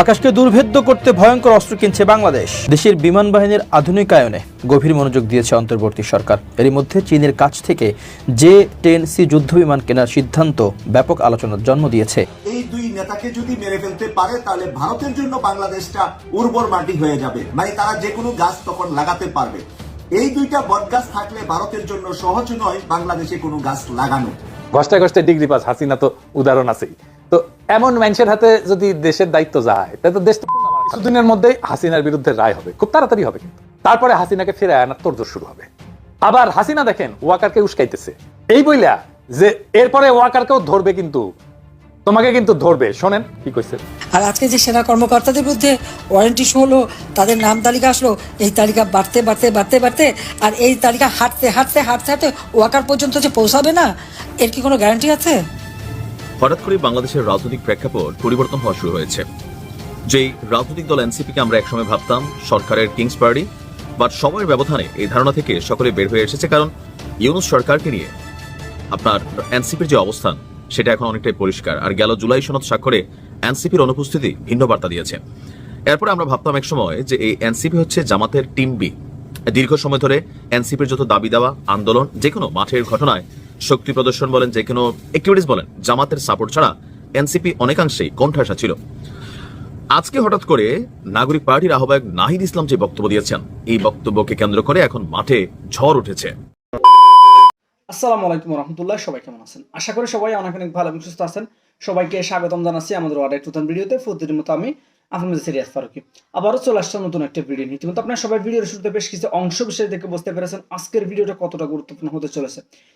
আকাশকে দুর্ভেদ্য করতে ভয়ঙ্কর অস্ত্র কিনছে বাংলাদেশ। দেশের বিমান বাহিনীর আধুনিকায়নে গভীর মনোযোগ দিয়েছে অন্তর্বর্তী সরকার। এরই মধ্যে চীনের কাছ থেকে জে টেন সি যুদ্ধ বিমান কেনার সিদ্ধান্ত ব্যাপক আলোচনার জন্ম দিয়েছে। এই দুই নেতাকে যদি মেরে ফেলতে পারে তাহলে ভারতের জন্য বাংলাদেশটা উর্বর মাটি হয়ে যাবে। মানে তারা যে কোনো গাছ তখন লাগাতে পারবে। এই দুইটা বট গাছ থাকলে ভারতের জন্য সহজ নয় বাংলাদেশে কোনো গাছ লাগানো। ঘষ্টায় ঘষ্টায় ডিগ্রি পাস হাসিনা তো উদাহরণ আছেই। এমন মানুষের হাতে যদি দেশের দায়িত্ব যায়, তাহলে তো দেশ কিছুদিনের মধ্যেই হাসিনার বিরুদ্ধে রায় হবে। খুব তাড়াতাড়ি হবে কিন্তু। তারপরে হাসিনাকে ফিরে আনার তোরজোর শুরু হবে। আবার হাসিনা দেখেন, ওয়াকারকে উস্কাইতেছে। এই বইলা যে এরপরে ওয়াকারকেও ধরবে কিন্তু, তোমাকে কিন্তু ধরবে। শোনেন কি কইছে। আর আজকে যে সেনা কর্মকর্তাদের বিরুদ্ধে ওয়ারেন্টি শো হলো, তাদের নাম তালিকা আসলো, এই তালিকা বাড়তে বাড়তে বাড়তে বাড়তে, আর এই তালিকা হাঁটতে হাঁটতে হাঁটতে হাঁটতে ওয়াকার পর্যন্ত যে পৌঁছাবে না, এর কি কোনো গ্যারান্টি আছে? হঠাৎ করে বাংলাদেশের রাজনৈতিক প্রেক্ষাপট পরিবর্তন হওয়া শুরু হয়েছে। যেই রাজনৈতিক দল এনসিপিকে আমরা একসময় ভাবতাম সরকারের কিংস পার্টি, বাট সময়ের ব্যবধানে এই ধারণা থেকে সকলে বের হয়ে এসেছে কারণ ইউনুস সরকারকে নিয়ে। আপনার এনসিপির যে অবস্থান, সেটা এখন অনেকটাই পরিষ্কার। আর গেল জুলাই সনদ স্বাক্ষরে এনসিপির অনুপস্থিতি ভিন্ন বার্তা দিয়েছে। এরপরে আমরা ভাবতাম এক সময় যে এই এনসিপি হচ্ছে জামাতের টিম বি। দীর্ঘ সময় ধরে এনসিপির যত দাবি দেওয়া, আন্দোলন যে কোনো মাঠের ঘটনায় শক্তি প্রদর্শন বলেন যে কোনো অ্যাক্টিভিটিস বলেন, জামাতের সাপোর্ট ছাড়া এনসিপি অনেকাংশেই কণ্ঠাসা ছিল। আজকে হঠাৎ করে নাগরিক পার্টির আহ্বায়ক নাহিদ ইসলাম যে বক্তব্য দিয়েছেন, এই বক্তব্যকে কেন্দ্র করে এখন মাঠে ঝড় উঠেছে। আসসালামু আলাইকুম রহমতুল্লাহ সবাই কেমন আছেন? আশা করি সবাই অনেক অনেক ভালো এবং সুস্থ আছেন। সবাইকে স্বাগতম জানাচ্ছি আমাদের ওয়ার্ড নতুন ভিডিওতে। প্রতিদিন মতো আমি আপনাদের সিরিয়াস ফারুকি। আবারও চলে আসছে নতুন একটা ভিডিও নিয়ে। ইতিমধ্যে আপনার সবাই ভিডিওর শুরুতে বেশ কিছু অংশ বিশেষ দেখে বুঝতে পেরেছেন আজকের ভিডিওটা কতটা গুরুত্বপূর্ণ হতে চলেছে।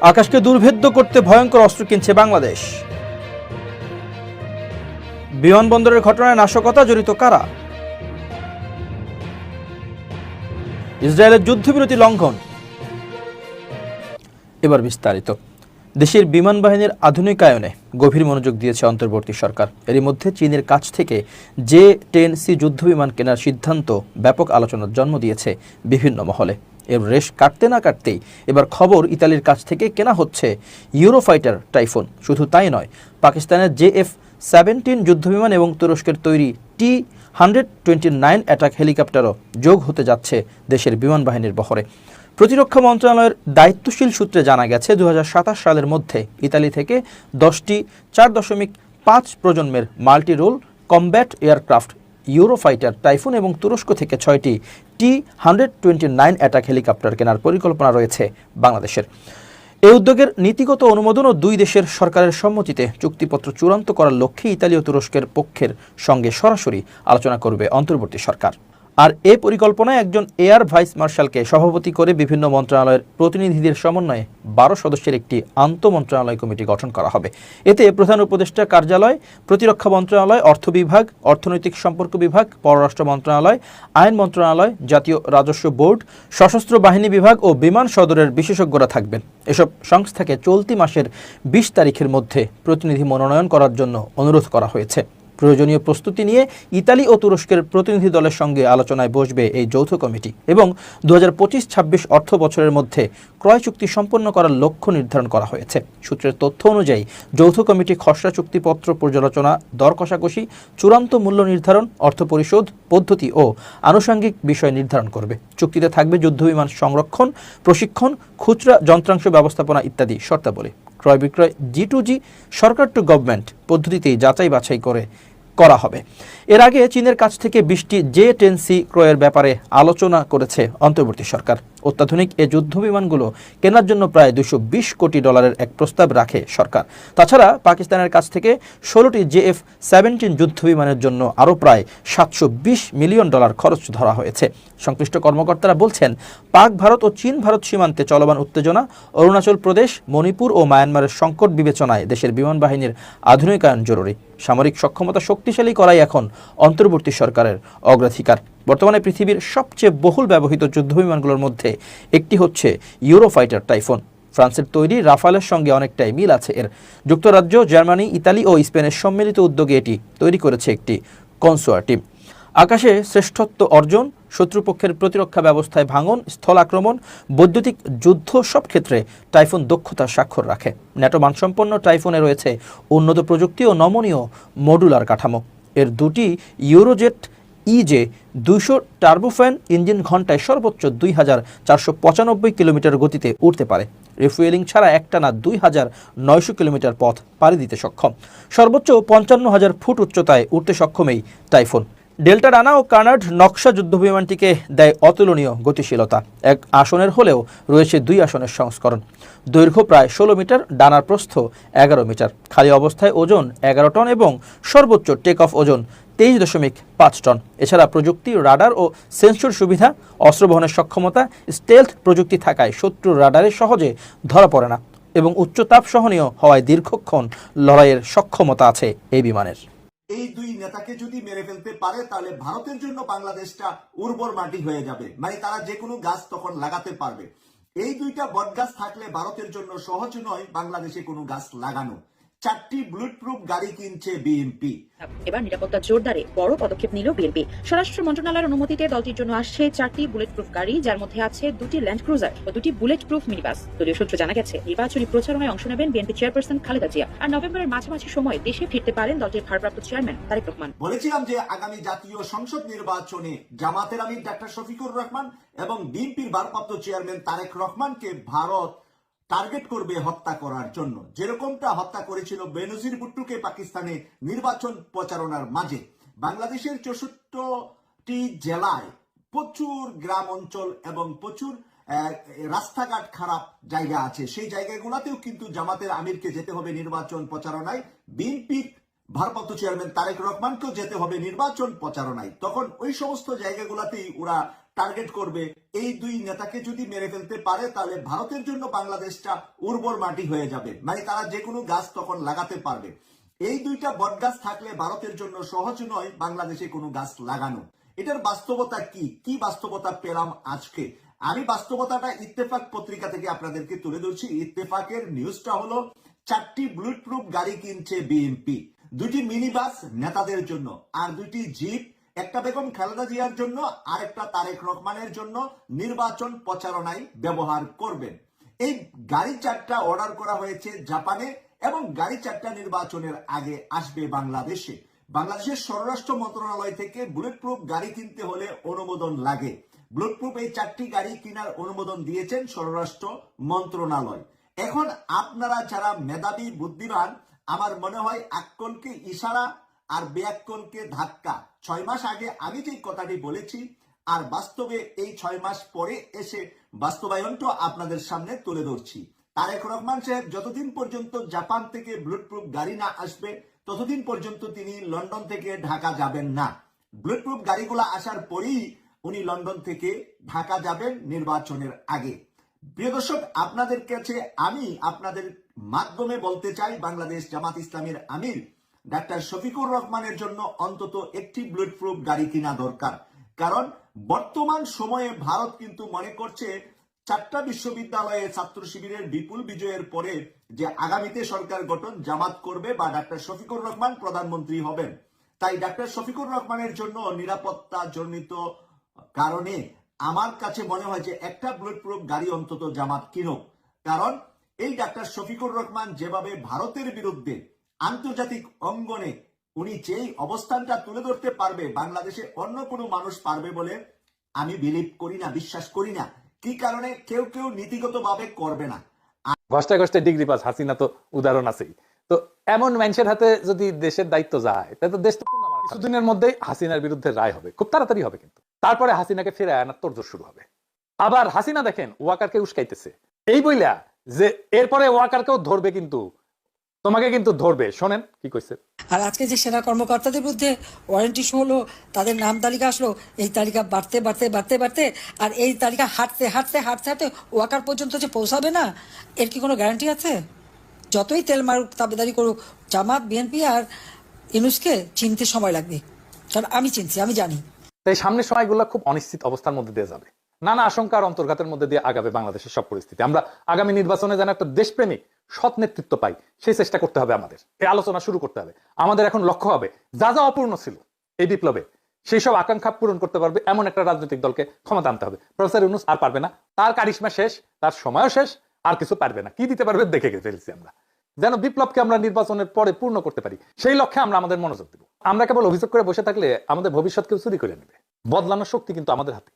আকাশকে দুর্ভেদ্য করতে ভয়ঙ্কর অস্ত্র কিনছে বাংলাদেশ। বিমানবন্দরের ঘটনায় নাশকতা জড়িত কারা? ইসরায়েলের যুদ্ধবিরতি লঙ্ঘন। এবার বিস্তারিত। দেশের বিমান বাহিনীর আধুনিকায়নে গভীর মনোযোগ দিয়েছে অন্তর্বর্তী সরকার। এরই মধ্যে চীনের কাছ থেকে যে টেন সি যুদ্ধ বিমান কেনার সিদ্ধান্ত ব্যাপক আলোচনার জন্ম দিয়েছে বিভিন্ন মহলে। এর রেশ কাটতে না কাটতেই এবার খবর ইতালির কাছ থেকে কেনা হচ্ছে ইউরোফাইটার টাইফুন। শুধু তাই নয়, পাকিস্তানের জে এফ সেভেন্টিন যুদ্ধবিমান এবং তুরস্কের তৈরি T hundred twenty nine attack হেলিকপ্টারও যোগ হতে যাচ্ছে দেশের বিমান বাহিনীর বহরে। প্রতিরক্ষা মন্ত্রণালয়ের দায়িত্বশীল সূত্রে জানা গেছে দু হাজার সাতাশ সালের মধ্যে ইতালি থেকে দশটি চার দশমিক পাঁচ প্রজন্মের multi role combat aircraft Eurofighter, Typhoon এবং তুরস্ক থেকে ছয়টি T hundred twenty nine attack helicopter কেনার পরিকল্পনা রয়েছে বাংলাদেশের। এই উদ্যোগের নীতিগত অনুমোদন ও দুই দেশের সরকারের সম্মতিতে চুক্তিপত্র চূড়ান্ত করার লক্ষ্যে ইতালীয় তুরস্কের পক্ষের সঙ্গে সরাসরি আলোচনা করবে অন্তর্বর্তী সরকার। আর এ পরিকল্পনায় একজন এয়ার ভাইস মার্শালকে সভাপতি করে বিভিন্ন মন্ত্রণালয়ের প্রতিনিধিদের সমন্বয়ে বারো সদস্যের একটি আন্তঃ মন্ত্রণালয় কমিটি গঠন করা হবে। এতে প্রধান উপদেষ্টা কার্যালয়, প্রতিরক্ষা মন্ত্রণালয়, অর্থ বিভাগ, অর্থনৈতিক সম্পর্ক বিভাগ, পররাষ্ট্র মন্ত্রণালয়, আইন মন্ত্রণালয়, জাতীয় রাজস্ব বোর্ড, সশস্ত্র বাহিনী বিভাগ ও বিমান সদরের বিশেষজ্ঞরা থাকবেন। এসব সংস্থাকে চলতি মাসের বিশ তারিখের মধ্যে প্রতিনিধি মনোনয়ন করার জন্য অনুরোধ করা হয়েছে। প্রয়োজনীয় প্রস্তুতি নিয়ে ইতালি ও তুরস্কের প্রতিনিধি দলের সঙ্গে আলোচনায় বসবে এই যৌথ কমিটি এবং দু হাজার পঁচিশ ছাব্বিশ অর্থ বছরের মধ্যে ক্রয় চুক্তি সম্পন্ন করার লক্ষ্য নির্ধারণ করা হয়েছে। সূত্রের তথ্য অনুযায়ী, যৌথ কমিটি খসড়া চুক্তিপত্র পর্যালোচনা, দর কষাকষি, চূড়ান্ত মূল্য নির্ধারণ, অর্থ পরিশোধ, পদ্ধতি ও আনুষঙ্গিক বিষয় নির্ধারণ করবে। চুক্তিতে থাকবে যুদ্ধবিমান সংরক্ষণ, প্রশিক্ষণ, খুচরা, যন্ত্রাংশ ব্যবস্থাপনা ইত্যাদি শর্তাবলী। ক্রয় বিক্রয় জি টু জি সরকার টু গভর্নমেন্ট পদ্ধতিতে যাচাই বাছাই করে, করা হবে। এর আগে চীনের কাছ থেকে বৃষ্টি জে টেন সি ক্রয়ের ব্যাপারে আলোচনা করেছে অন্তর্বর্তী সরকার। অত্যাধুনিক এ যুদ্ধ বিমানগুলো কেনার জন্য প্রায় দুশো কোটি ডলারের এক প্রস্তাব রাখে সরকার। তাছাড়া পাকিস্তানের কাছ থেকে ষোলোটি জেএফ সেভেন্টিন যুদ্ধ বিমানের জন্য আরও প্রায় সাতশো বিশ মিলিয়ন ডলার খরচ ধরা হয়েছে। সংশ্লিষ্ট কর্মকর্তারা বলছেন, পাক ভারত ও চীন ভারত সীমান্তে চলমান উত্তেজনা, অরুণাচল প্রদেশ, মণিপুর ও মায়ানমারের সংকট বিবেচনায় দেশের বিমান বাহিনীর আধুনিকায়ন জরুরি। সামরিক সক্ষমতা শক্তিশালী করাই এখন অন্তর্বর্তী সরকারের অগ্রাধিকার। বর্তমানে পৃথিবীর সবচেয়ে বহুল ব্যবহৃত যুদ্ধবিমানগুলোর মধ্যে একটি হচ্ছে ইউরোফাইটার টাইফুন। ফ্রান্সের তৈরি রাফালের সঙ্গে অনেকটাই মিল আছে এর। যুক্তরাজ্য, জার্মানি, ইতালি ও স্পেনের সম্মিলিত উদ্যোগে এটি তৈরি করেছে একটি কনসোয়ার্টিভ আকাশে শ্রেষ্ঠত্ব অর্জন, শত্রুপক্ষের প্রতিরক্ষা ব্যবস্থায় ভাঙন, স্থল আক্রমণ, বৈদ্যুতিক যুদ্ধ সব ক্ষেত্রে টাইফুন দক্ষতা স্বাক্ষর রাখে। ন্যাটো মানসম্পন্ন টাইফুনে রয়েছে উন্নত প্রযুক্তি ও নমনীয় মডুলার কাঠামো। এর দুটি ইউরোজেট ইজে দুইশো টার্বোফ্যান ইঞ্জিন ঘন্টায় সর্বোচ্চ দুই হাজার চারশো পঁচানব্বই কিলোমিটার গতিতে উঠতে পারে। রিফুয়েলিং ছাড়া একটানা দুই হাজার নয়শো কিলোমিটার পথ পাড়ি দিতে সক্ষম। সর্বোচ্চ পঞ্চান্ন হাজার ফুট উচ্চতায় উঠতে সক্ষম এই টাইফুন। ডেল্টা ডানা ও কানাড নকশা যুদ্ধবিমানটিকে দেয় অতুলনীয় গতিশীলতা। এক আসনের হলেও রয়েছে দুই আসনের সংস্করণ। দৈর্ঘ্য প্রায় ষোলো মিটার, ডানার প্রস্থ এগারো মিটার। খালি অবস্থায় ওজন এগারো টন এবং সর্বোচ্চ টেক অফ ওজন তেইশ দশমিক পাঁচ টন। এছাড়া প্রযুক্তি, রাডার ও সেন্সর সুবিধা অস্ত্র বহনের সক্ষমতা, স্টেলথ প্রযুক্তি থাকায় শত্রুর রাডারে সহজে ধরা পড়ে না এবং উচ্চ তাপ সহনীয় হওয়ায় দীর্ঘক্ষণ লড়াইয়ের সক্ষমতা আছে এই বিমানের। এই দুই নেতাকে যদি মেরে ফেলতে পারে, তাহলে ভারতের জন্য বাংলাদেশটা উর্বর মাটি হয়ে যাবে। মানে তারা যে কোনো গাছ তখন লাগাতে পারবে। এই দুইটা বট থাকলে ভারতের জন্য সহজ নয় বাংলাদেশে কোনো গাছ লাগানো। চারটি বুলেট প্রুফ গাড়ি কিনছে বিএনপি এবার নিরাপত্তা জোরদারে বড় পদক্ষেপ নিল বিএনপি স্বরাষ্ট্র মন্ত্রণালয়ের অনুমতিতে দলটির জন্য আসছে চারটি বুলেট প্রুফ গাড়ি যার মধ্যে আছে দুটি ল্যান্ড ক্রুজার ও দুটি বুলেট প্রুফ মিনিবাস দলীয় সূত্রে জানা গেছে নির্বাচনী প্রচারণায় অংশ নেবেন বিএনপি চেয়ারপারসন খালেদা জিয়া। আর নভেম্বরের মাঝামাঝি সময় দেশে ফিরতে পারেন দলটির ভারপ্রাপ্ত চেয়ারম্যান তারেক রহমান। বলেছিলাম যে আগামী জাতীয় সংসদ নির্বাচনে জামাতের আমির ডাক্তার শফিকুর রহমান এবং বিএনপির ভারপ্রাপ্ত চেয়ারম্যান তারেক রহমানকে ভারত টার্গেট করবে হত্যা করার জন্য। যেরকমটা হত্যা করেছিল বেনজির ভুট্টুকে পাকিস্তানে নির্বাচন প্রচারণার মাঝে। বাংলাদেশের চৌষট্টি জেলায় প্রচুর গ্রাম অঞ্চল এবং প্রচুর রাস্তাঘাট খারাপ জায়গা আছে। সেই জায়গাগুলোতেও কিন্তু জামাতের আমিরকে যেতে হবে নির্বাচন প্রচারণায়। বিএনপির ভারপ্রাপ্ত চেয়ারম্যান তারেক রহমানকেও যেতে হবে নির্বাচন প্রচারণায়। তখন ওই সমস্ত জায়গাগুলোতেই ওরা টার্গেট করবে। এই দুই নেতাকে যদি মেরে ফেলতে পারে, তাহলে ভারতের জন্য বাংলাদেশটা উর্বর মাটি হয়ে যাবে। মানে তারা যে কোনো গাছ তখন লাগাতে পারবে। এই দুইটা বট গাছ থাকলে ভারতের জন্য সহজ নয় বাংলাদেশে কোনো গাছ লাগানো। এটার বাস্তবতা কি? কি বাস্তবতা পেলাম আজকে? আমি বাস্তবতাটা ইত্তেফাক পত্রিকা থেকে আপনাদেরকে তুলে ধরছি। ইত্তেফাকের নিউজটা হলো, চারটি বুলেট প্রুফ গাড়ি কিনছে বিএনপি। দুটি মিনি বাস নেতাদের জন্য, আর দুটি জিপ একটা বেগম খালেদা জিয়ার জন্য আর একটা তারেক রহমানের জন্য নির্বাচন প্রচারণায় ব্যবহার করবেন। এই গাড়ি চারটা অর্ডার করা হয়েছে জাপানে এবং গাড়ি চারটা নির্বাচনের আগে আসবে বাংলাদেশে। বাংলাদেশের স্বরাষ্ট্র মন্ত্রণালয় থেকে বুলেট প্রুফ গাড়ি কিনতে হলে অনুমোদন লাগে। বুলেট প্রুফ এই চারটি গাড়ি কেনার অনুমোদন দিয়েছেন স্বরাষ্ট্র মন্ত্রণালয়। এখন আপনারা যারা মেধাবী, বুদ্ধিমান, আমার মনে হয় আক্কলকে ইশারা আর বেয়াক্কলকে ধাক্কা। ছয় মাস আগে আমি যে কথাটি বলেছি, আর বাস্তবে এই ছয় মাস পরে এসে বাস্তবায়নটা আপনাদের সামনে তুলে ধরছি। তারেক রহমান সাহেব যতদিন পর্যন্ত জাপান থেকে বুলেট প্রুফ গাড়ি না আসবে, ততদিন পর্যন্ত তিনি লন্ডন থেকে ঢাকা যাবেন না। বুলেট প্রুফ গাড়িগুলো আসার পরেই উনি লন্ডন থেকে ঢাকা যাবেন নির্বাচনের আগে। প্রিয় দর্শক, আপনাদের কাছে আমি আপনাদের মাধ্যমে বলতে চাই, বাংলাদেশ জামাত ইসলামের আমির ডাক্তার শফিকুর রহমানের জন্য অন্তত একটি বুলেট প্রুফ গাড়ি কিনা দরকার। কারণ বর্তমান সময়ে ভারত কিন্তু মনে করছে চারটা বিশ্ববিদ্যালয়ে ছাত্র শিবিরের বিপুল বিজয়ের পরে যে আগামীতে সরকার গঠন জামাত করবে বা ডাক্তার শফিকুর রহমান প্রধানমন্ত্রী হবেন। তাই ডাক্তার শফিকুর রহমানের জন্য নিরাপত্তা জনিত কারণে আমার কাছে মনে হয় যে একটা বুলেট প্রুফ গাড়ি অন্তত জামাত কিনুক। কারণ এই ডাক্তার শফিকুর রহমান যেভাবে ভারতের বিরুদ্ধে আন্তর্জাতিক অঙ্গনে উনি যেই অবস্থানটা তুলে ধরতে পারবে, বাংলাদেশে অন্য কোনো মানুষ পারবে বলে আমি বিলিভ করি না, বিশ্বাস করি না। কি কারণে? কেউ কেউ নীতিগতভাবে করবে না। ঘষ্টে ঘষ্টে ডিগ্রি পাস, হাসিনা তো উদাহরণ আছেই। তো এমন হাতে যদি দেশের দায়িত্ব যায়, তাহলে তো দেশ কিছুদিনের মধ্যেই হাসিনার বিরুদ্ধে রায় হবে। খুব তাড়াতাড়ি হবে কিন্তু। তারপরে হাসিনাকে ফিরে আনার তোরজোর শুরু হবে। আবার হাসিনা দেখেন, ওয়াকারকে উস্কাইতেছে। এই বইলা যে এরপরে ওয়াকারকেও ধরবে কিন্তু তোমাকে কিন্তু ধরবে। শোনেন কি কইছে। আর আজকে যে সেনা কর্মকর্তাদের বিরুদ্ধে ওয়ারেন্টি শো হলো তাদের নাম তালিকা আসলো এই তালিকা বাড়তে বাড়তে বাড়তে বাড়তে আর এই তালিকা হাঁটতে হাঁটতে হাঁটতে হাঁটতে ওয়াকার পর্যন্ত যে পৌঁছাবে না এর কি কোনো গ্যারান্টি আছে? যতই তেল মারুক তাবেদারি করুক জামাত বিএনপি আর ইনুসকে চিনতে সময় লাগবে। কারণ আমি চিনছি আমি জানি। তাই সামনের সময়গুলো খুব অনিশ্চিত অবস্থার মধ্যে দিয়ে যাবে। নানা আশঙ্কার অন্তর্ঘাতের মধ্যে দিয়ে আগাবে বাংলাদেশের সব পরিস্থিতি। আমরা আগামী নির্বাচনে যেন একটা দেশপ্রেমিক সৎ নেতৃত্ব পাই, সেই চেষ্টা করতে হবে আমাদের। এই আলোচনা শুরু করতে হবে। আমাদের এখন লক্ষ্য হবে, যা যা অপূর্ণ ছিল এই বিপ্লবে, সেই সব আকাঙ্ক্ষা পূরণ করতে পারবে এমন একটা রাজনৈতিক দলকে ক্ষমতা আনতে হবে। প্রফেসর ইউনুস আর পারবে না। তার কারিশমা শেষ, তার সময়ও শেষ, আর কিছু পারবে না। কি দিতে পারবে দেখে ফেলছি আমরা। যেন বিপ্লবকে আমরা নির্বাচনের পরে পূর্ণ করতে পারি, সেই লক্ষ্যে আমরা আমাদের মনোযোগ দেব। আমরা কেবল অভিযোগ করে বসে থাকলে আমাদের ভবিষ্যৎ কেউ চুরি করে নেবে। বদলানোর শক্তি কিন্তু আমাদের হাতে।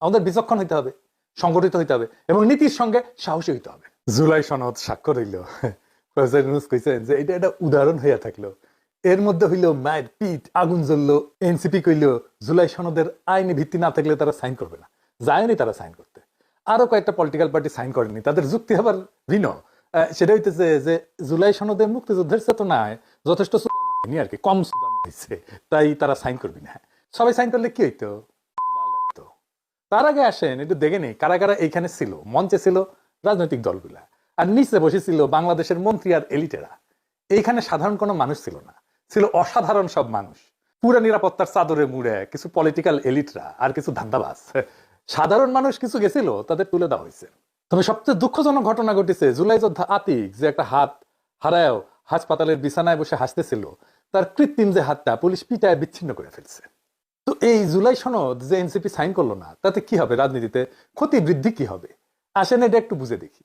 আমাদের বিচক্ষণ হইতে হবে। সংগঠিত হইতে হবে এবং নীতির সঙ্গে সাহসী হইতে হবে। জুলাই সনদ স্বাক্ষর হইল। প্রফেসর ইউনুস কইছেন যে এটা একটা উদাহরণ হইয়া থাকল। এর মধ্যে হইল মায়ের পিঠ আগুন জ্বললো এনসিপি কইল জুলাই সনদের আইনি ভিত্তি না থাকলে তারা সাইন করবে না। যায়নি তারা সাইন করতে। আরও কয়েকটা পলিটিক্যাল পার্টি সাইন করেনি। তাদের যুক্তি ভিন্ন। আহ, সেটা হইতেছে যে জুলাই সনদে মুক্তিযুদ্ধের চেতনায় যথেষ্ট আর কি কম সুদানো হয়েছে তাই তারা সাইন করবি না। সবাই সাইন করলে কি হইতো। তার আগে আসেন, একটু দেখে নেই, কারা কারা এইখানে ছিল, মঞ্চে ছিল রাজনৈতিক দলগুলা। আর নিচে বসেছিল বাংলাদেশের মন্ত্রী আর এলিটেরা। এইখানে সাধারণ কোনো মানুষ ছিল না, ছিল অসাধারণ সব মানুষ। পুরা নিরাপত্তার চাদরে মুড়ে কিছু পলিটিক্যাল এলিটরা আর কিছু ধান্দাবাজ। সাধারণ মানুষ কিছু গেছিল, তাদের তুলে দেওয়া হয়েছে। তবে সবচেয়ে দুঃখজনক ঘটনা ঘটেছে, জুলাই যোদ্ধা আতিক যে একটা হাত হারায়ও হাসপাতালের বিছানায় বসে হাসতেছিল, তার কৃত্রিম যে হাতটা পুলিশ পিটায় বিচ্ছিন্ন করে ফেলছে। তো এই জুলাই সনদ যে এনসিপি সাইন করল না, তাতে কি হবে রাজনীতিতে? ক্ষতি বৃদ্ধি কি হবে? আসেন এটা একটু বুঝে দেখি।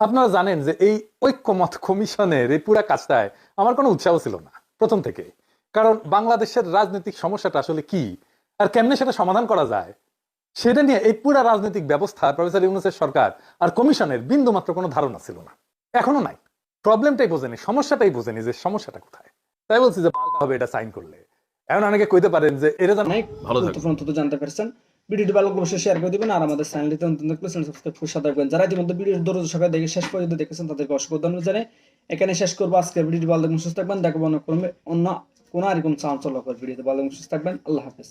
আপনারা জানেন যে এই ঐক্যমত কমিশনের এই পুরা কাজটায় আমার কোনো উৎসাহ ছিল না, প্রথম থেকে। কারণ বাংলাদেশের রাজনৈতিক সমস্যাটা আসলে কি? আর কেমনে সেটা সমাধান করা যায়? সেটা নিয়ে এই পুরা রাজনৈতিক ব্যবস্থা প্রফেসর ইউনুসের সরকার আর কমিশনের বিন্দু মাত্র কোনো ধারণা ছিল না। এখনও নাই। প্রবলেমটাই বোঝেনি, সমস্যাটাই বোঝেনি যে সমস্যাটা কোথায়। তাই বলছি যে হবে এটা সাইন করলে। এখন অনেকে কইতে পারেন যে এটা যেন অনেক ভালো। গুরুত্বপূর্ণ জানতে পারছেন। ভিডিওটি ভালো অবশ্যই শেয়ার করে দিবেন আর আমাদের চ্যানেলটিতে নতুন থাকলে চ্যানেল সাবস্ক্রাইব করে সাথে রাখবেন যারা ইতিমধ্যে ভিডিও দরজ সকালে দেখে শেষ পর্যন্ত দেখেছেন তাদেরকে অসংখ্য ধন্যবাদ জানাই। এখানে শেষ করব। আজকে ভিডিওটি ভালো থাকবেন সুস্থ থাকবেন। দেখব অন্য কোনো অন্য কোনো আর কোন চাঞ্চল্যকর ভিডিওতে ভালো থাকবেন সুস্থ থাকবেন। আল্লাহ হাফেজ।